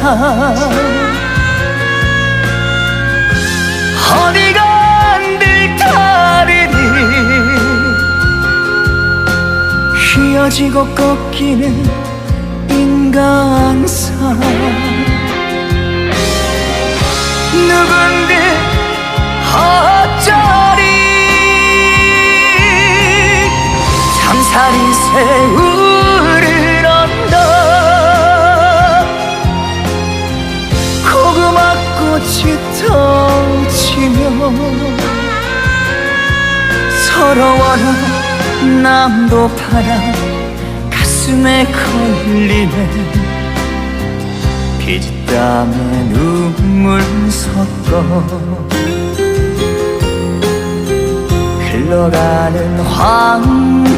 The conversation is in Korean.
세상 어디가 늘다리니? 휘어지고 꺾이는 인간사 누군데 어쩌리? 잠살이 새우 꽃이 터지며 서러워라 남도 파라 가슴에 걸리네. 피지땀에 눈물 섞어 흘러가는 황토길